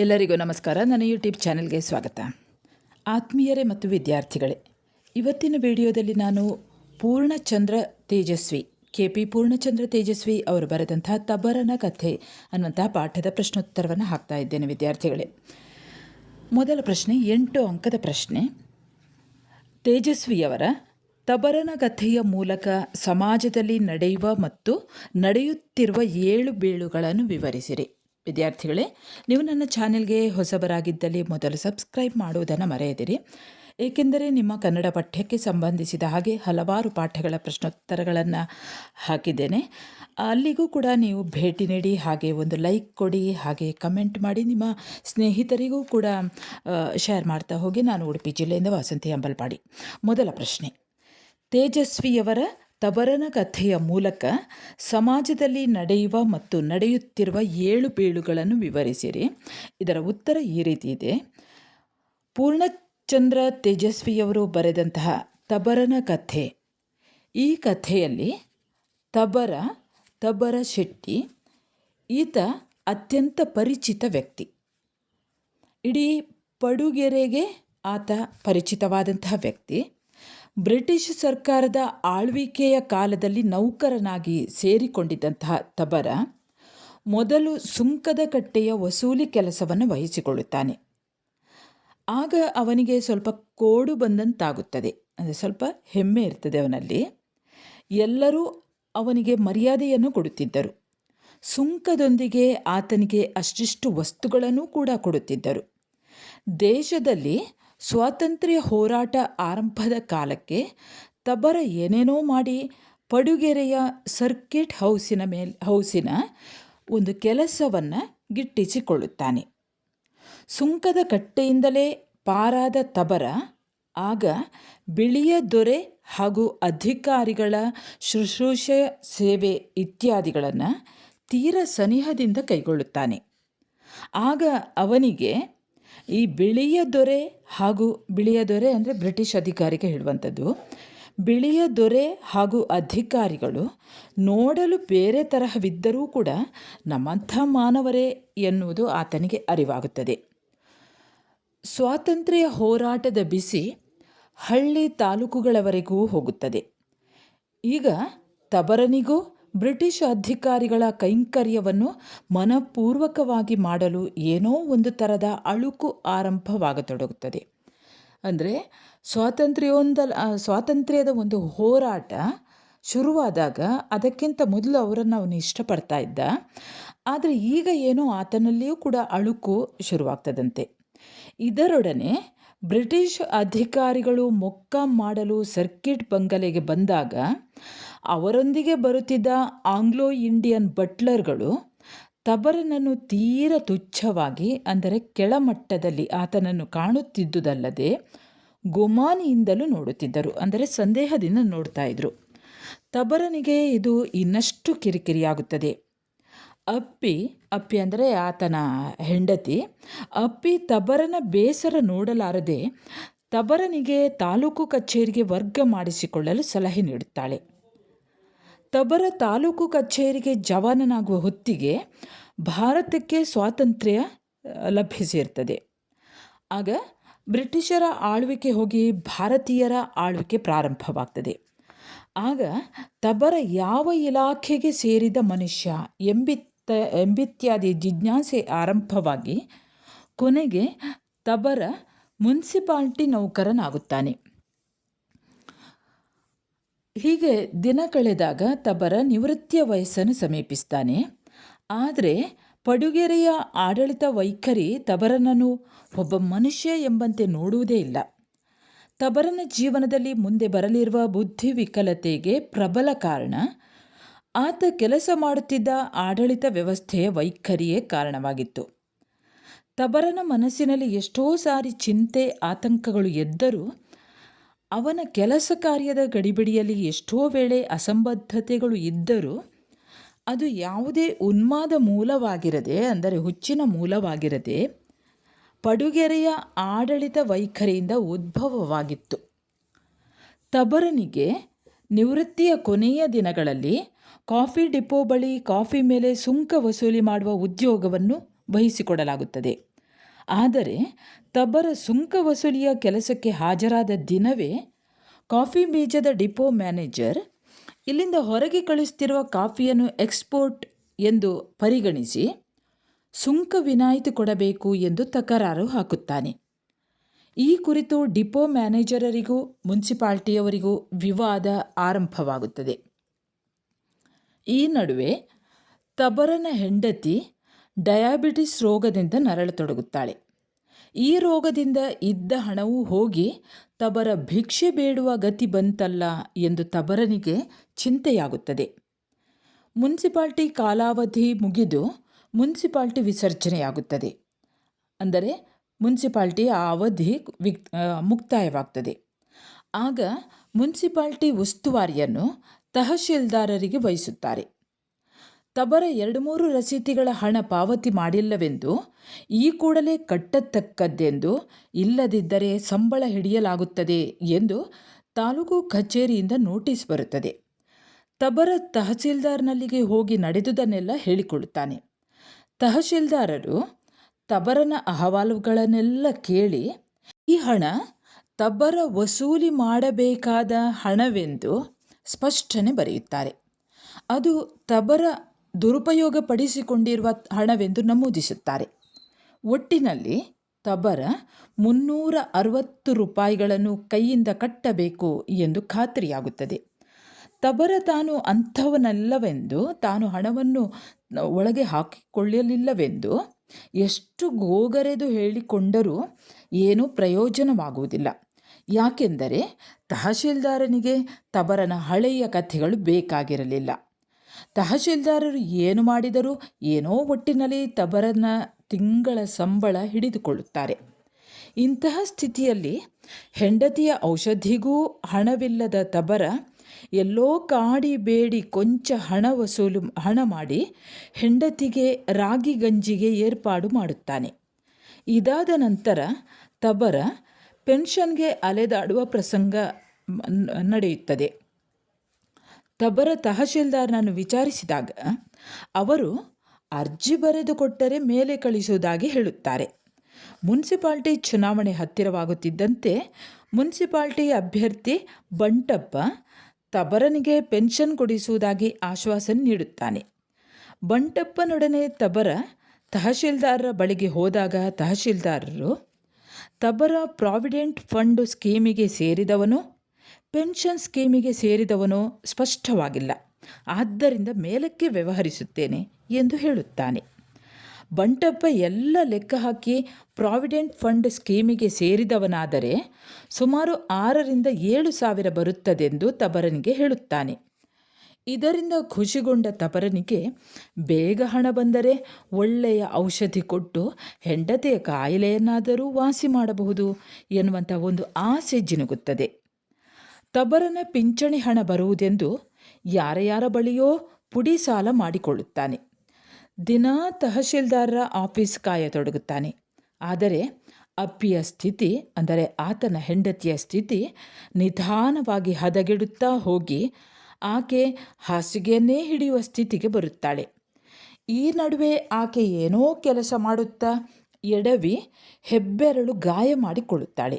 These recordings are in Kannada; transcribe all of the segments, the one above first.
ಎಲ್ಲರಿಗೂ ನಮಸ್ಕಾರ. ನನ್ನ ಯೂಟ್ಯೂಬ್ ಚಾನೆಲ್ಗೆ ಸ್ವಾಗತ. ಆತ್ಮೀಯರೇ ಮತ್ತು ವಿದ್ಯಾರ್ಥಿಗಳೇ, ಇವತ್ತಿನ ವಿಡಿಯೋದಲ್ಲಿ ನಾನು ಪೂರ್ಣಚಂದ್ರ ತೇಜಸ್ವಿ, ಕೆ ಪಿ ಪೂರ್ಣಚಂದ್ರ ತೇಜಸ್ವಿ ಅವರು ಬರೆದಂತಹ ತಬರನ ಕಥೆ ಅನ್ನುವಂತಹ ಪಾಠದ ಪ್ರಶ್ನೋತ್ತರವನ್ನು ಹಾಕ್ತಾ ಇದ್ದೇನೆ ವಿದ್ಯಾರ್ಥಿಗಳೇ. ಮೊದಲ ಪ್ರಶ್ನೆ, ಎಂಟು ಅಂಕದ ಪ್ರಶ್ನೆ. ತೇಜಸ್ವಿಯವರ ತಬರನ ಕಥೆಯ ಮೂಲಕ ಸಮಾಜದಲ್ಲಿ ನಡೆಯುವ ಮತ್ತು ನಡೆಯುತ್ತಿರುವ ಏಳು ಬೀಳುಗಳನ್ನು ವಿವರಿಸಿರಿ. ವಿದ್ಯಾರ್ಥಿಗಳೇ, ನೀವು ನನ್ನ ಚಾನೆಲ್ಗೆ ಹೊಸಬರಾಗಿದ್ದಲ್ಲಿ ಮೊದಲು ಸಬ್ಸ್ಕ್ರೈಬ್ ಮಾಡುವುದನ್ನು ಮರೆಯದಿರಿ. ಏಕೆಂದರೆ ನಿಮ್ಮ ಕನ್ನಡ ಪಠ್ಯಕ್ಕೆ ಸಂಬಂಧಿಸಿದ ಹಾಗೆ ಹಲವಾರು ಪಾಠಗಳ ಪ್ರಶ್ನೋತ್ತರಗಳನ್ನು ಹಾಕಿದ್ದೇನೆ. ಅಲ್ಲಿಗೂ ಕೂಡ ನೀವು ಭೇಟಿ ನೀಡಿ, ಹಾಗೆ ಒಂದು ಲೈಕ್ ಕೊಡಿ, ಹಾಗೆ ಕಮೆಂಟ್ ಮಾಡಿ, ನಿಮ್ಮ ಸ್ನೇಹಿತರಿಗೂ ಕೂಡ ಶೇರ್ ಮಾಡ್ತಾ ಹೋಗಿ. ನಾನು ಉಡುಪಿ ಜಿಲ್ಲೆಯಿಂದ ವಾಸಂತಿ ಅಂಬಲ್ಪಾಡಿ. ಮೊದಲ ಪ್ರಶ್ನೆ. ತೇಜಸ್ವಿಯವರ ತಬರನ ಕಥೆಯ ಮೂಲಕ ಸಮಾಜದಲ್ಲಿ ನಡೆಯುವ ಮತ್ತು ನಡೆಯುತ್ತಿರುವ ಏಳು ಬೀಳುಗಳನ್ನು ವಿವರಿಸಿರಿ. ಇದರ ಉತ್ತರ ಈ ರೀತಿ ಇದೆ. ಪೂರ್ಣಚಂದ್ರ ತೇಜಸ್ವಿಯವರು ಬರೆದಂತಹ ತಬರನ ಕಥೆ. ಈ ಕಥೆಯಲ್ಲಿ ತಬರ ತಬರ ಶೆಟ್ಟಿ, ಈತ ಅತ್ಯಂತ ಪರಿಚಿತ ವ್ಯಕ್ತಿ. ಇಡೀ ಪಡುಗೆರೆಗೆ ಆತ ಪರಿಚಿತವಾದಂತಹ ವ್ಯಕ್ತಿ. ಬ್ರಿಟಿಷ್ ಸರ್ಕಾರದ ಆಳ್ವಿಕೆಯ ಕಾಲದಲ್ಲಿ ನೌಕರನಾಗಿ ಸೇರಿಕೊಂಡಿದ್ದಂತಹ ತಬರ ಮೊದಲು ಸುಂಕದ ಕಟ್ಟೆಯ ವಸೂಲಿ ಕೆಲಸವನ್ನು ವಹಿಸಿಕೊಳ್ಳುತ್ತಾನೆ. ಆಗ ಅವನಿಗೆ ಸ್ವಲ್ಪ ಕೋಡು ಬಂದಂತಾಗುತ್ತದೆ. ಅಂದರೆ ಸ್ವಲ್ಪ ಹೆಮ್ಮೆ ಇರ್ತದೆ ಅವನಲ್ಲಿ. ಎಲ್ಲರೂ ಅವನಿಗೆ ಮರ್ಯಾದೆಯನ್ನು ಕೊಡುತ್ತಿದ್ದರು. ಸುಂಕದೊಂದಿಗೆ ಆತನಿಗೆ ಅಷ್ಟಿಷ್ಟು ವಸ್ತುಗಳನ್ನು ಕೂಡ ಕೊಡುತ್ತಿದ್ದರು. ದೇಶದಲ್ಲಿ ಸ್ವಾತಂತ್ರ್ಯ ಹೋರಾಟ ಆರಂಭದ ಕಾಲಕ್ಕೆ ತಬರ ಏನೇನೋ ಮಾಡಿ ಪಡುಗೆರೆಯ ಸರ್ಕಿಟ್ ಹೌಸಿನ ಮೇಲ್, ಹೌಸಿನ ಒಂದು ಕೆಲಸವನ್ನು ಗಿಟ್ಟಿಸಿಕೊಳ್ಳುತ್ತಾನೆ. ಸುಂಕದ ಕಟ್ಟೆಯಿಂದಲೇ ಪಾರಾದ ತಬರ, ಆಗ ಬಿಳಿಯ ದೊರೆ ಹಾಗೂ ಅಧಿಕಾರಿಗಳ ಶುಶ್ರೂಷೆ, ಸೇವೆ ಇತ್ಯಾದಿಗಳನ್ನು ತೀರ ಸನಿಹದಿಂದ ಕೈಗೊಳ್ಳುತ್ತಾನೆ. ಆಗ ಅವನಿಗೆ ಈ ಬಿಳಿಯ ದೊರೆ ಹಾಗೂ ಬಿಳಿಯ ದೊರೆ ಅಂದರೆ ಬ್ರಿಟಿಷ್ ಅಧಿಕಾರಿಗೆ ಹೇಳುವಂಥದ್ದು. ಬಿಳಿಯ ದೊರೆ ಹಾಗೂ ಅಧಿಕಾರಿಗಳು ನೋಡಲು ಬೇರೆ ತರಹವಿದ್ದರೂ ಕೂಡ ನಮ್ಮಂಥ ಮಾನವರೇ ಎನ್ನುವುದು ಆತನಿಗೆ ಅರಿವಾಗುತ್ತದೆ. ಸ್ವಾತಂತ್ರ್ಯ ಹೋರಾಟದ ಬಿಸಿ ಹಳ್ಳಿ ತಾಲೂಕುಗಳವರೆಗೂ ಹೋಗುತ್ತದೆ. ಈಗ ತಬರನಿಗೂ ಬ್ರಿಟಿಷ್ ಅಧಿಕಾರಿಗಳ ಕೈಂಕರ್ಯವನ್ನು ಮನಪೂರ್ವಕವಾಗಿ ಮಾಡಲು ಏನೋ ಒಂದು ಥರದ ಅಳುಕು ಆರಂಭವಾಗತೊಡಗುತ್ತದೆ. ಅಂದರೆ ಸ್ವಾತಂತ್ರ್ಯೋಂದ ಸ್ವಾತಂತ್ರ್ಯದ ಒಂದು ಹೋರಾಟ ಶುರುವಾದಾಗ ಅದಕ್ಕಿಂತ ಮೊದಲು ಅವರನ್ನು ಅವನು ಇಷ್ಟಪಡ್ತಾ ಇದ್ದ. ಆದರೆ ಈಗ ಏನೋ ಆತನಲ್ಲಿಯೂ ಕೂಡ ಅಳುಕು ಶುರುವಾಗ್ತದಂತೆ. ಇದರೊಡನೆ ಬ್ರಿಟಿಷ್ ಅಧಿಕಾರಿಗಳು ಮೊಕ್ಕ ಮಾಡಲು ಸರ್ಕಿಟ್ ಬಂಗಲೆಗೆ ಬಂದಾಗ ಅವರೊಂದಿಗೆ ಬರುತ್ತಿದ್ದ ಆಂಗ್ಲೋ ಇಂಡಿಯನ್ ಬಟ್ಲರ್ಗಳು ತಬರನನ್ನು ತೀರ ತುಚ್ಛವಾಗಿ, ಅಂದರೆ ಕೆಳಮಟ್ಟದಲ್ಲಿ ಆತನನ್ನು ಕಾಣುತ್ತಿದ್ದುದಲ್ಲದೆ ಗುಮಾನಿಯಿಂದಲೂ ನೋಡುತ್ತಿದ್ದರು, ಅಂದರೆ ಸಂದೇಹದಿಂದ ನೋಡ್ತಾ ಇದ್ರು. ತಬರನಿಗೆ ಇದು ಇನ್ನಷ್ಟು ಕಿರಿಕಿರಿಯಾಗುತ್ತದೆ. ಅಪ್ಪಿ ಅಪ್ಪಿ ಅಂದರೆ ಆತನ ಹೆಂಡತಿ, ಅಪ್ಪಿ ತಬರನ ಬೇಸರ ನೋಡಲಾರದೆ ತಬರನಿಗೆ ತಾಲೂಕು ಕಚೇರಿಗೆ ವರ್ಗ ಮಾಡಿಸಿಕೊಳ್ಳಲು ಸಲಹೆ ನೀಡುತ್ತಾಳೆ. ತಬರ ತಾಲೂಕು ಕಚೇರಿಗೆ ಜವಾನನಾಗುವ ಹೊತ್ತಿಗೆ ಭಾರತಕ್ಕೆ ಸ್ವಾತಂತ್ರ್ಯ ಲಭಿಸಿರ್ತದೆ. ಆಗ ಬ್ರಿಟಿಷರ ಆಳ್ವಿಕೆ ಹೋಗಿ ಭಾರತೀಯರ ಆಳ್ವಿಕೆ ಪ್ರಾರಂಭವಾಗ್ತದೆ. ಆಗ ತಬರ ಯಾವ ಇಲಾಖೆಗೆ ಸೇರಿದ ಮನುಷ್ಯ ಎಂಬಿತ್ತ, ಎಂಬಿತ್ಯಾದಿ ಜಿಜ್ಞಾಸೆ ಆರಂಭವಾಗಿ ಕೊನೆಗೆ ತಬರ ಮುನ್ಸಿಪಾಲ್ಟಿ ನೌಕರನಾಗುತ್ತಾನೆ. ಹೀಗೆ ದಿನ ಕಳೆದಾಗ ತಬರ ನಿವೃತ್ತಿಯ ವಯಸ್ಸನ್ನು ಸಮೀಪಿಸ್ತಾನೆ. ಆದರೆ ಪಡುಗೆರೆಯ ಆಡಳಿತ ವೈಖರಿ ತಬರನನ್ನು ಒಬ್ಬ ಮನುಷ್ಯ ಎಂಬಂತೆ ನೋಡುವುದೇ ಇಲ್ಲ. ತಬರನ ಜೀವನದಲ್ಲಿ ಮುಂದೆ ಬರಲಿರುವ ಬುದ್ಧಿ ವಿಕಲತೆಗೆ ಪ್ರಬಲ ಕಾರಣ, ಆತ ಕೆಲಸ ಮಾಡುತ್ತಿದ್ದ ಆಡಳಿತ ವ್ಯವಸ್ಥೆಯ ವೈಖರಿಯೇ ಕಾರಣವಾಗಿತ್ತು. ತಬರನ ಮನಸ್ಸಿನಲ್ಲಿ ಎಷ್ಟೋ ಸಾರಿ ಚಿಂತೆ, ಆತಂಕಗಳು ಎದ್ದರೂ ಅವನ ಕೆಲಸ ಕಾರ್ಯದ ಗಡಿಬಿಡಿಯಲ್ಲಿ ಎಷ್ಟೋ ವೇಳೆ ಅಸಂಬದ್ಧತೆಗಳು ಇದ್ದರೂ ಅದು ಯಾವುದೇ ಉನ್ಮಾದ ಮೂಲವಾಗಿರದೆ, ಅಂದರೆ ಹುಚ್ಚಿನ ಮೂಲವಾಗಿರದೆ ಪಡುಗೆರೆಯ ಆಡಳಿತ ವೈಖರಿಯಿಂದ ಉದ್ಭವವಾಗಿತ್ತು. ತಬರನಿಗೆ ನಿವೃತ್ತಿಯ ಕೊನೆಯ ದಿನಗಳಲ್ಲಿ ಕಾಫಿ ಡಿಪೋ ಬಳಿ ಕಾಫಿ ಮೇಲೆ ಸುಂಕ ವಸೂಲಿ ಮಾಡುವ ಉದ್ಯೋಗವನ್ನು ವಹಿಸಿಕೊಡಲಾಗುತ್ತದೆ. ಆದರೆ ತಬರ ಸುಂಕ ವಸೂಲಿಯ ಕೆಲಸಕ್ಕೆ ಹಾಜರಾದ ದಿನವೇ ಕಾಫಿ ಬೀಜದ ಡಿಪೋ ಮ್ಯಾನೇಜರ್ ಇಲ್ಲಿಂದ ಹೊರಗೆ ಕಳಿಸ್ತಿರುವ ಕಾಫಿಯನ್ನು ಎಕ್ಸ್ಪೋರ್ಟ್ ಎಂದು ಪರಿಗಣಿಸಿ ಸುಂಕ ವಿನಾಯಿತಿ ಕೊಡಬೇಕು ಎಂದು ತಕರಾರು ಹಾಕುತ್ತಾನೆ. ಈ ಕುರಿತು ಡಿಪೋ ಮ್ಯಾನೇಜರರಿಗೂ, ಮುನ್ಸಿಪಾಲ್ಟಿಯವರಿಗೂ ವಿವಾದ ಆರಂಭವಾಗುತ್ತದೆ. ಈ ನಡುವೆ ತಬರನ ಹೆಂಡತಿ ಡಯಾಬಿಟಿಸ್ ರೋಗದಿಂದ ನರಳತೊಡಗುತ್ತಾಳೆ. ಈ ರೋಗದಿಂದ ಇದ್ದ ಹಣವೂ ಹೋಗಿ ತಬರ ಭಿಕ್ಷೆ ಬೇಡುವ ಗತಿ ಬಂತಲ್ಲ ಎಂದು ತಬರನಿಗೆ ಚಿಂತೆಯಾಗುತ್ತದೆ. ಮುನ್ಸಿಪಾಲ್ಟಿ ಕಾಲಾವಧಿ ಮುಗಿದು ಮುನ್ಸಿಪಾಲ್ಟಿ ವಿಸರ್ಜನೆಯಾಗುತ್ತದೆ. ಅಂದರೆ ಮುನ್ಸಿಪಾಲ್ಟಿ ಆ ಅವಧಿ ವಿಕ್ ಮುಕ್ತಾಯವಾಗ್ತದೆ. ಆಗ ಮುನ್ಸಿಪಾಲ್ಟಿ ಉಸ್ತುವಾರಿಯನ್ನು ತಹಶೀಲ್ದಾರರಿಗೆ ವಹಿಸುತ್ತಾರೆ. ತಬರ ಎರಡು ಮೂರು ರಸೀತಿಗಳ ಹಣ ಪಾವತಿ ಮಾಡಿಲ್ಲವೆಂದು, ಈ ಕೂಡಲೇ ಕಟ್ಟತಕ್ಕದ್ದೆಂದು ಇಲ್ಲದಿದ್ದರೆ ಸಂಬಳ ಹಿಡಿಯಲಾಗುತ್ತದೆ ಎಂದು ತಾಲೂಕು ಕಚೇರಿಯಿಂದ ನೋಟಿಸ್ ಬರುತ್ತದೆ. ತಬರ ತಹಸೀಲ್ದಾರ್ನಲ್ಲಿಗೆ ಹೋಗಿ ನಡೆದುದನ್ನೆಲ್ಲ ಹೇಳಿಕೊಡುತ್ತಾನೆ ತಹಶೀಲ್ದಾರರು ತಬರನ ಅಹವಾಲುಗಳನ್ನೆಲ್ಲ ಕೇಳಿ, ಈ ಹಣ ತಬ್ಬರ ವಸೂಲಿ ಮಾಡಬೇಕಾದ ಹಣವೆಂದು ಸ್ಪಷ್ಟನೆ ಬರೆಯುತ್ತಾರೆ. ಅದು ತಬರ ದುರುಪಯೋಗಪಡಿಸಿಕೊಂಡಿರುವ ಹಣವೆಂದು ನಮೂದಿಸುತ್ತಾರೆ. ಒಟ್ಟಿನಲ್ಲಿ ತಬರ ಮುನ್ನೂರ ಅರವತ್ತು ರೂಪಾಯಿಗಳನ್ನು ಕೈಯಿಂದ ಕಟ್ಟಬೇಕು ಎಂದು ಖಾತ್ರಿಯಾಗುತ್ತದೆ. ತಬರ ತಾನು ಅಂಥವನಲ್ಲವೆಂದು, ತಾನು ಹಣವನ್ನು ಒಳಗೆ ಹಾಕಿಕೊಳ್ಳಲಿಲ್ಲವೆಂದು ಎಷ್ಟು ಗೋಗರೆದು ಹೇಳಿಕೊಂಡರೂ ಏನೂ ಪ್ರಯೋಜನವಾಗುವುದಿಲ್ಲ. ಯಾಕೆಂದರೆ ತಹಶೀಲ್ದಾರನಿಗೆ ತಬರನ ಹಳೆಯ ಕಥೆಗಳು ಬೇಕಾಗಿರಲಿಲ್ಲ. ತಹಶೀಲ್ದಾರರು ಏನು ಮಾಡಿದರೂ ಏನೋ ಒಟ್ಟಿನಲ್ಲಿ ತಬರನ ತಿಂಗಳ ಸಂಬಳ ಹಿಡಿದುಕೊಳ್ಳುತ್ತಾರೆ. ಇಂತಹ ಸ್ಥಿತಿಯಲ್ಲಿ ಹೆಂಡತಿಯ ಔಷಧಿಗೂ ಹಣವಿಲ್ಲದ ತಬರ ಎಲ್ಲೋ ಕಾಡಿ ಬೇಡಿ ಕೊಂಚ ಹಣ ವಸೂಲು ಹಣ ಮಾಡಿ ಹೆಂಡತಿಗೆ ರಾಗಿ ಗಂಜಿಗೆ ಏರ್ಪಾಡು ಮಾಡುತ್ತಾನೆ. ಇದಾದ ನಂತರ ತಬರ ಪೆನ್ಷನ್ಗೆ ಅಲೆದಾಡುವ ಪ್ರಸಂಗ ನಡೆಯುತ್ತದೆ. ತಬರ ತಹಶೀಲ್ದಾರ್ನನ್ನು ವಿಚಾರಿಸಿದಾಗ, ಅವರು ಅರ್ಜಿ ಬರೆದು ಕೊಟ್ಟರೆ ಮೇಲೆ ಕಳಿಸುವುದಾಗಿ ಹೇಳುತ್ತಾರೆ. ಮುನ್ಸಿಪಾಲ್ಟಿ ಚುನಾವಣೆ ಹತ್ತಿರವಾಗುತ್ತಿದ್ದಂತೆ ಮುನ್ಸಿಪಾಲ್ಟಿ ಅಭ್ಯರ್ಥಿ ಬಂಟಪ್ಪ ತಬರನಿಗೆ ಪೆನ್ಷನ್ ಕೊಡಿಸುವುದಾಗಿ ಆಶ್ವಾಸನೆ ನೀಡುತ್ತಾನೆ. ಬಂಟಪ್ಪನೊಡನೆ ತಬರ ತಹಶೀಲ್ದಾರರ ಬಳಿಗೆ ಹೋದಾಗ ತಹಶೀಲ್ದಾರರು, ತಬರ ಪ್ರಾವಿಡೆಂಟ್ ಫಂಡ್ ಸ್ಕೀಮಿಗೆ ಸೇರಿದವನು ಪೆನ್ಷನ್ ಸ್ಕೀಮಿಗೆ ಸೇರಿದವನು ಸ್ಪಷ್ಟವಾಗಿಲ್ಲ. ಆದ್ದರಿಂದ ಮೇಲಕ್ಕೆ ವ್ಯವಹರಿಸುತ್ತೇನೆ ಎಂದು ಹೇಳುತ್ತಾನೆ. ಬಂಟಪ್ಪ ಎಲ್ಲ ಲೆಕ್ಕ ಹಾಕಿ ಪ್ರಾವಿಡೆಂಟ್ ಫಂಡ್ ಸ್ಕೀಮಿಗೆ ಸೇರಿದವನಾದರೆ ಸುಮಾರು ಆರರಿಂದ ಏಳು ಸಾವಿರ ಬರುತ್ತದೆಂದು ತಬರನಿಗೆ ಹೇಳುತ್ತಾನೆ. ಇದರಿಂದ ಖುಷಿಗೊಂಡ ತಬರನಿಗೆ ಬೇಗ ಹಣ ಬಂದರೆ ಒಳ್ಳೆಯ ಔಷಧಿ ಕೊಟ್ಟು ಹೆಂಡತಿಯ ಕಾಯಿಲೆಯನ್ನಾದರೂ ವಾಸಿ ಮಾಡಬಹುದು ಎನ್ನುವಂಥ ಒಂದು ಆಸೆ ಜಿನುಗುತ್ತದೆ. ತಬರನ ಪಿಂಚಣಿ ಹಣ ಬರುವುದೆಂದು ಯಾರ ಯಾರ ಬಳಿಯೋ ಪುಡಿ ಸಾಲ ಮಾಡಿಕೊಳ್ಳುತ್ತಾನೆ. ದಿನಾ ತಹಶೀಲ್ದಾರರ ಆಫೀಸ್ ಕಾಯತೊಡಗುತ್ತಾನೆ ಆದರೆ ಅಪ್ಪಿಯ ಸ್ಥಿತಿ, ಅಂದರೆ ಆತನ ಹೆಂಡತಿಯ ಸ್ಥಿತಿ, ನಿಧಾನವಾಗಿ ಹದಗೆಡುತ್ತಾ ಹೋಗಿ ಆಕೆ ಹಾಸಿಗೆಯನ್ನೇ ಹಿಡಿಯುವ ಸ್ಥಿತಿಗೆ ಬರುತ್ತಾಳೆ. ಈ ನಡುವೆ ಆಕೆ ಏನೋ ಕೆಲಸ ಮಾಡುತ್ತಾ ಎಡವಿ ಹೆಬ್ಬೆರಳು ಗಾಯ ಮಾಡಿಕೊಳ್ಳುತ್ತಾಳೆ.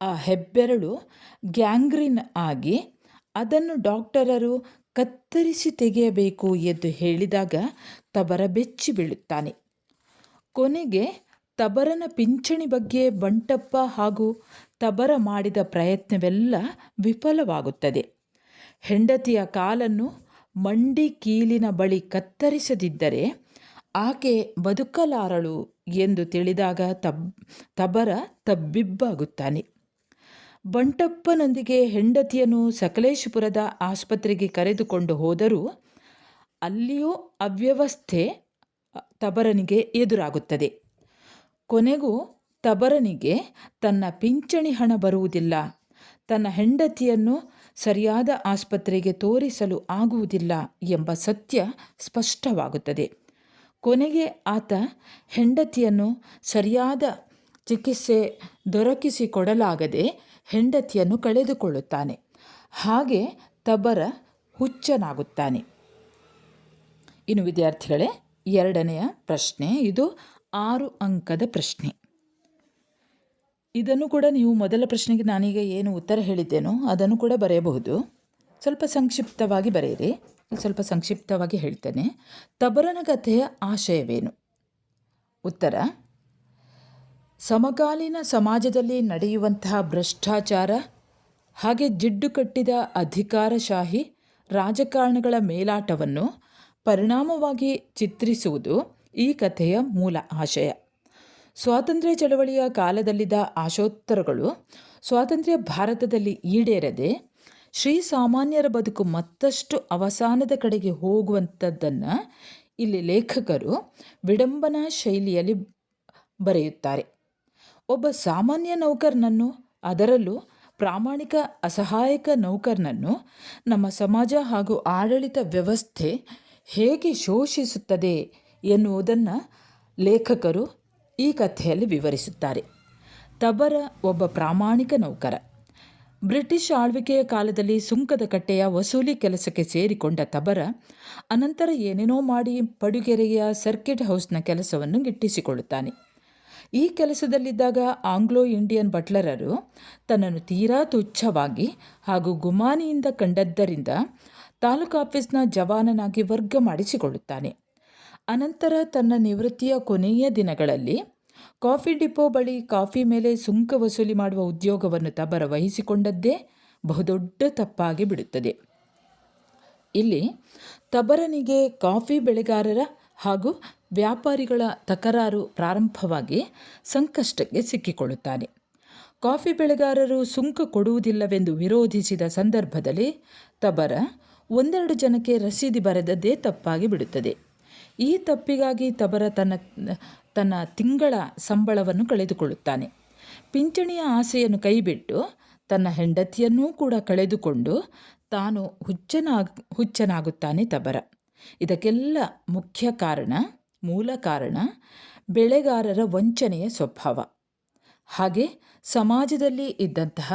ಆ ಹೆಬ್ಬೆರಳು ಗ್ಯಾಂಗ್ರಿನ್ ಆಗಿ ಅದನ್ನು ಡಾಕ್ಟರರು ಕತ್ತರಿಸಿ ತೆಗೆಯಬೇಕು ಎಂದು ಹೇಳಿದಾಗ ತಬರ ಬೆಚ್ಚಿ ಬೀಳುತ್ತಾನೆ. ಕೊನೆಗೆ ತಬರನ ಪಿಂಚಣಿ ಬಗ್ಗೆ ಬಂಟಪ್ಪ ಹಾಗೂ ತಬರ ಮಾಡಿದ ಪ್ರಯತ್ನವೆಲ್ಲ ವಿಫಲವಾಗುತ್ತದೆ. ಹೆಂಡತಿಯ ಕಾಲನ್ನು ಮಂಡಿ ಕೀಲಿನ ಬಳಿ ಕತ್ತರಿಸದಿದ್ದರೆ ಆಕೆ ಬದುಕಲಾರಳು ಎಂದು ತಿಳಿದಾಗ ತಬ್, ತಬರ ತಬ್ಬಿಬ್ಬಾಗುತ್ತಾನೆ. ಬಂಟಪ್ಪನೊಂದಿಗೆ ಹೆಂಡತಿಯನ್ನು ಸಕಲೇಶಪುರದ ಆಸ್ಪತ್ರೆಗೆ ಕರೆದುಕೊಂಡು ಹೋದರೂ ಅಲ್ಲಿಯೂ ಅವ್ಯವಸ್ಥೆ ತಬರನಿಗೆ ಎದುರಾಗುತ್ತದೆ. ಕೊನೆಗೂ ತಬರನಿಗೆ ತನ್ನ ಪಿಂಚಣಿ ಹಣ ಬರುವುದಿಲ್ಲ. ತನ್ನ ಹೆಂಡತಿಯನ್ನು ಸರಿಯಾದ ಆಸ್ಪತ್ರೆಗೆ ತೋರಿಸಲು ಆಗುವುದಿಲ್ಲ ಎಂಬ ಸತ್ಯ ಸ್ಪಷ್ಟವಾಗುತ್ತದೆ. ಕೊನೆಗೆ ಆತ ಹೆಂಡತಿಯನ್ನು ಸರಿಯಾದ ಚಿಕಿತ್ಸೆ ದೊರಕಿಸಿಕೊಡಲಾಗದೆ ಹೆಂಡತಿಯನ್ನು ಕಳೆದುಕೊಳ್ಳುತ್ತಾನೆ. ಹಾಗೆ ತಬರ ಹುಚ್ಚನಾಗುತ್ತಾನೆ. ಇನ್ನು ವಿದ್ಯಾರ್ಥಿಗಳೇ, ಎರಡನೆಯ ಪ್ರಶ್ನೆ ಇದು ಆರು ಅಂಕದ ಪ್ರಶ್ನೆ. ಇದನ್ನು ಕೂಡ ನೀವು ಮೊದಲ ಪ್ರಶ್ನೆಗೆ ನಾನೀಗ ಏನು ಉತ್ತರ ಹೇಳಿದ್ದೇನೋ ಅದನ್ನು ಕೂಡ ಬರೆಯಬಹುದು. ಸ್ವಲ್ಪ ಸಂಕ್ಷಿಪ್ತವಾಗಿ ಬರೆಯಿರಿ. ಸ್ವಲ್ಪ ಸಂಕ್ಷಿಪ್ತವಾಗಿ ಹೇಳ್ತೇನೆ. ತಬರನ ಕಥೆಯ ಆಶಯವೇನು? ಉತ್ತರ ಸಮಕಾಲೀನ ಸಮಾಜದಲ್ಲಿ ನಡೆಯುವಂತಹ ಭ್ರಷ್ಟಾಚಾರ, ಹಾಗೆ ಜಿಡ್ಡು ಕಟ್ಟಿದ ಅಧಿಕಾರಶಾಹಿ ರಾಜಕಾರಣಗಳ ಮೇಲಾಟವನ್ನು ಪರಿಣಾಮವಾಗಿ ಚಿತ್ರಿಸುವುದು ಈ ಕಥೆಯ ಮೂಲ ಆಶಯ. ಸ್ವಾತಂತ್ರ್ಯ ಚಳವಳಿಯ ಕಾಲದಲ್ಲಿದ್ದ ಆಶೋತ್ತರಗಳು ಸ್ವಾತಂತ್ರ್ಯ ಭಾರತದಲ್ಲಿ ಈಡೇರದೆ ಶ್ರೀ ಸಾಮಾನ್ಯರ ಬದುಕು ಮತ್ತಷ್ಟು ಅವಸಾನದ ಕಡೆಗೆ ಹೋಗುವಂಥದ್ದನ್ನು ಇಲ್ಲಿ ಲೇಖಕರು ವಿಡಂಬನಾ ಶೈಲಿಯಲ್ಲಿ ಬರೆಯುತ್ತಾರೆ. ಒಬ್ಬ ಸಾಮಾನ್ಯ ನೌಕರನನ್ನು, ಅದರಲ್ಲೂ ಪ್ರಾಮಾಣಿಕ ಅಸಹಾಯಕ ನೌಕರನನ್ನು ನಮ್ಮ ಸಮಾಜ ಹಾಗೂ ಆಡಳಿತ ವ್ಯವಸ್ಥೆ ಹೇಗೆ ಶೋಷಿಸುತ್ತದೆ ಎನ್ನುವುದನ್ನು ಲೇಖಕರು ಈ ಕಥೆಯಲ್ಲಿ ವಿವರಿಸುತ್ತಾರೆ. ತಬರ ಒಬ್ಬ ಪ್ರಾಮಾಣಿಕ ನೌಕರ. ಬ್ರಿಟಿಷ್ ಆಳ್ವಿಕೆಯ ಕಾಲದಲ್ಲಿ ಸುಂಕದ ಕಟ್ಟೆಯ ವಸೂಲಿ ಕೆಲಸಕ್ಕೆ ಸೇರಿಕೊಂಡ ತಬರ ಅನಂತರ ಏನೇನೋ ಮಾಡಿ ಪಡುಗೆರೆಯ ಸರ್ಕಿಟ್ ಹೌಸ್ನ ಕೆಲಸವನ್ನು ಗಿಟ್ಟಿಸಿಕೊಳ್ಳುತ್ತಾನೆ. ಈ ಕೆಲಸದಲ್ಲಿದ್ದಾಗ ಆಂಗ್ಲೋ ಇಂಡಿಯನ್ ಬಟ್ಲರರು ತನ್ನನ್ನು ತೀರಾ ತುಚ್ಛವಾಗಿ ಹಾಗೂ ಗುಮಾನಿಯಿಂದ ಕಂಡದ್ದರಿಂದ ತಾಲೂಕು ಆಫೀಸ್ನ ಜವಾನನಾಗಿ ವರ್ಗ ಮಾಡಿಸಿಕೊಳ್ಳುತ್ತಾನೆ. ಅನಂತರ ತನ್ನ ನಿವೃತ್ತಿಯ ಕೊನೆಯ ದಿನಗಳಲ್ಲಿ ಕಾಫಿ ಡಿಪೋ ಬಳಿ ಕಾಫಿ ಮೇಲೆ ಸುಂಕ ವಸೂಲಿ ಮಾಡುವ ಉದ್ಯೋಗವನ್ನು ತಬರ ವಹಿಸಿಕೊಂಡದ್ದೇ ಬಹುದೊಡ್ಡ ತಪ್ಪಾಗಿ ಬಿಡುತ್ತದೆ. ಇಲ್ಲಿ ತಬರನಿಗೆ ಕಾಫಿ ಬೆಳೆಗಾರರ ಹಾಗೂ ವ್ಯಾಪಾರಿಗಳ ತಕರಾರು ಪ್ರಾರಂಭವಾಗಿ ಸಂಕಷ್ಟಕ್ಕೆ ಸಿಕ್ಕಿಕೊಳ್ಳುತ್ತಾನೆ. ಕಾಫಿ ಬೆಳೆಗಾರರು ಸುಂಕ ಕೊಡುವುದಿಲ್ಲವೆಂದು ವಿರೋಧಿಸಿದ ಸಂದರ್ಭದಲ್ಲಿ ತಬರ ಒಂದೆರಡು ಜನಕ್ಕೆ ರಸೀದಿ ಬರೆದದ್ದೇ ತಪ್ಪಾಗಿ ಬಿಡುತ್ತದೆ. ಈ ತಪ್ಪಿಗಾಗಿ ತಬರ ತನ್ನ ತನ್ನ ತಿಂಗಳ ಸಂಬಳವನ್ನು ಕಳೆದುಕೊಳ್ಳುತ್ತಾನೆ. ಪಿಂಚಣಿಯ ಆಸೆಯನ್ನು ಕೈಬಿಟ್ಟು ತನ್ನ ಹೆಂಡತಿಯನ್ನೂ ಕೂಡ ಕಳೆದುಕೊಂಡು ತಾನು ಹುಚ್ಚನಾಗ್, ಹುಚ್ಚನಾಗುತ್ತಾನೆ ತಬರ. ಇದಕ್ಕೆಲ್ಲ ಮುಖ್ಯ ಕಾರಣ, ಮೂಲ ಕಾರಣ ಬೆಳೆಗಾರರ ವಂಚನೆಯ ಸ್ವಭಾವ. ಹಾಗೆ ಸಮಾಜದಲ್ಲಿ ಇದ್ದಂತಹ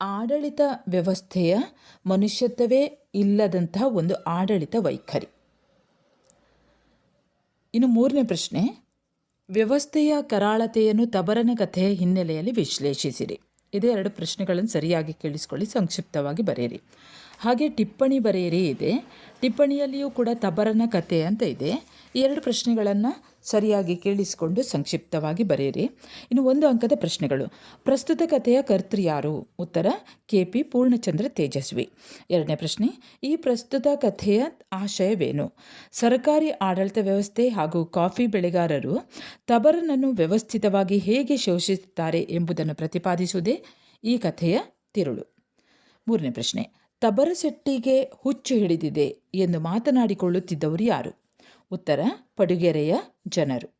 ಆಡಳಿತ ವ್ಯವಸ್ಥೆಯ ಮನುಷ್ಯತ್ವವೇ ಇಲ್ಲದಂತಹ ಒಂದು ಆಡಳಿತ ವೈಖರಿ. ಇನ್ನು ಮೂರನೇ ಪ್ರಶ್ನೆ, ವ್ಯವಸ್ಥೆಯ ಕರಾಳತೆಯನ್ನು ತಬರನ ಕಥೆಯ ಹಿನ್ನೆಲೆಯಲ್ಲಿ ವಿಶ್ಲೇಷಿಸಿರಿ. ಇದೇ ಎರಡು ಪ್ರಶ್ನೆಗಳನ್ನು ಸರಿಯಾಗಿ ಕೇಳಿಸ್ಕೊಳ್ಳಿ, ಸಂಕ್ಷಿಪ್ತವಾಗಿ ಬರೆಯಿರಿ. ಹಾಗೆ ಟಿಪ್ಪಣಿ ಬರೆಯಿರಿ ಇದೆ. ಟಿಪ್ಪಣಿಯಲ್ಲಿಯೂ ಕೂಡ ತಬರನ ಕಥೆ ಅಂತ ಇದೆ. ಎರಡು ಪ್ರಶ್ನೆಗಳನ್ನು ಸರಿಯಾಗಿ ಕೇಳಿಸಿಕೊಂಡು ಸಂಕ್ಷಿಪ್ತವಾಗಿ ಬರೆಯಿರಿ. ಇನ್ನು ಒಂದು ಅಂಕದ ಪ್ರಶ್ನೆಗಳು. ಪ್ರಸ್ತುತ ಕಥೆಯ ಕರ್ತೃ ಯಾರು? ಉತ್ತರ ಕೆ ಪಿ ಪೂರ್ಣಚಂದ್ರ ತೇಜಸ್ವಿ. ಎರಡನೇ ಪ್ರಶ್ನೆ. ಈ ಪ್ರಸ್ತುತ ಕಥೆಯ ಆಶಯವೇನು? ಸರ್ಕಾರಿ ಆಡಳಿತ ವ್ಯವಸ್ಥೆ ಹಾಗೂ ಕಾಫಿ ಬೆಳೆಗಾರರು ತಬರನನ್ನು ವ್ಯವಸ್ಥಿತವಾಗಿ ಹೇಗೆ ಶೋಷಿಸುತ್ತಾರೆ ಎಂಬುದನ್ನು ಪ್ರತಿಪಾದಿಸುವುದೇ ಈ ಕಥೆಯ ತಿರುಳು. ಮೂರನೇ ಪ್ರಶ್ನೆ. ತಬರಸೆಟ್ಟಿಗೆ ಹುಚ್ಚು ಹಿಡಿದಿದೆ ಎಂದು ಮಾತನಾಡಿಕೊಳ್ಳುತ್ತಿದ್ದವರು ಯಾರು? ಉತ್ತರ, ಪಡುಗೆರೆಯ ಜನರು.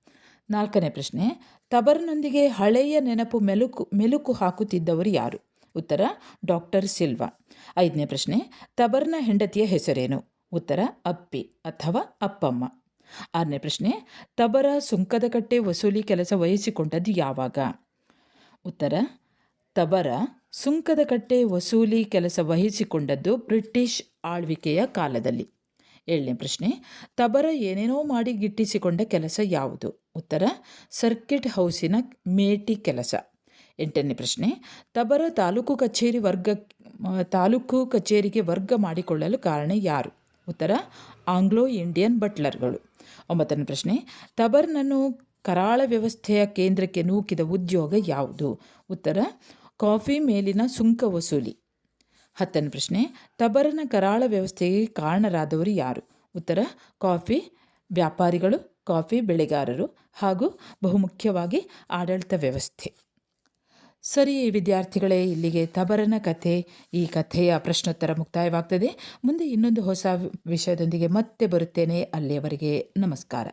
ನಾಲ್ಕನೇ ಪ್ರಶ್ನೆ, ತಬರನೊಂದಿಗೆ ಹಳೆಯ ನೆನಪು ಮೆಲುಕು ಮೆಲುಕು ಹಾಕುತ್ತಿದ್ದವರು ಯಾರು? ಉತ್ತರ ಡಾಕ್ಟರ್ ಸಿಲ್ವಾ. ಐದನೇ ಪ್ರಶ್ನೆ, ತಬರ್ನ ಹೆಂಡತಿಯ ಹೆಸರೇನು? ಉತ್ತರ, ಅಪ್ಪಿ ಅಥವಾ ಅಪ್ಪಮ್ಮ. ಆರನೇ ಪ್ರಶ್ನೆ, ತಬರ ಸುಂಕದ ಕಟ್ಟೆ ವಸೂಲಿ ಕೆಲಸ ವಹಿಸಿಕೊಂಡದ್ದು ಯಾವಾಗ? ಉತ್ತರ ತಬರ ಸುಂಕದ ಕಟ್ಟೆ ವಸೂಲಿ ಕೆಲಸ ವಹಿಸಿಕೊಂಡದ್ದು ಬ್ರಿಟಿಷ್ ಆಳ್ವಿಕೆಯ ಕಾಲದಲ್ಲಿ. ಏಳನೇ ಪ್ರಶ್ನೆ, ತಬರ ಏನೇನೋ ಮಾಡಿ ಗಿಟ್ಟಿಸಿಕೊಂಡ ಕೆಲಸ ಯಾವುದು? ಉತ್ತರ, ಸರ್ಕಿಟ್ ಹೌಸಿನ ಮೇಟಿ ಕೆಲಸ. ಎಂಟನೇ ಪ್ರಶ್ನೆ, ತಬರ ತಾಲೂಕು ಕಚೇರಿ ವರ್ಗ, ತಾಲೂಕು ಕಚೇರಿಗೆ ವರ್ಗ ಮಾಡಿಕೊಳ್ಳಲು ಕಾರಣ ಯಾರು? ಉತ್ತರ, ಆಂಗ್ಲೋ ಇಂಡಿಯನ್ ಬಟ್ಲರ್ಗಳು. ಒಂಬತ್ತನೇ ಪ್ರಶ್ನೆ, ತಬರ್ನನ್ನು ಕರಾಳ ವ್ಯವಸ್ಥೆಯ ಕೇಂದ್ರಕ್ಕೆ ನೂಕಿದ ಉದ್ಯೋಗ ಯಾವುದು? ಉತ್ತರ ಕಾಫಿ ಮೇಲಿನ ಸುಂಕ ವಸೂಲಿ. ಹತ್ತನೇ ಪ್ರಶ್ನೆ, ತಬರನ ಕರಾಳ ವ್ಯವಸ್ಥೆಗೆ ಕಾರಣರಾದವರು ಯಾರು? ಉತ್ತರ, ಕಾಫಿ ವ್ಯಾಪಾರಿಗಳು, ಕಾಫಿ ಬೆಳೆಗಾರರು ಹಾಗೂ ಬಹುಮುಖ್ಯವಾಗಿ ಆಡಳಿತ ವ್ಯವಸ್ಥೆ. ಸರಿ ವಿದ್ಯಾರ್ಥಿಗಳೇ, ಇಲ್ಲಿಗೆ ತಬರನ ಕಥೆ, ಈ ಕಥೆಯ ಪ್ರಶ್ನೋತ್ತರ ಮುಕ್ತಾಯವಾಗ್ತದೆ. ಮುಂದೆ ಇನ್ನೊಂದು ಹೊಸ ವಿಷಯದೊಂದಿಗೆ ಮತ್ತೆ ಬರುತ್ತೇನೆ. ಅಲ್ಲಿಯವರೆಗೆ ನಮಸ್ಕಾರ.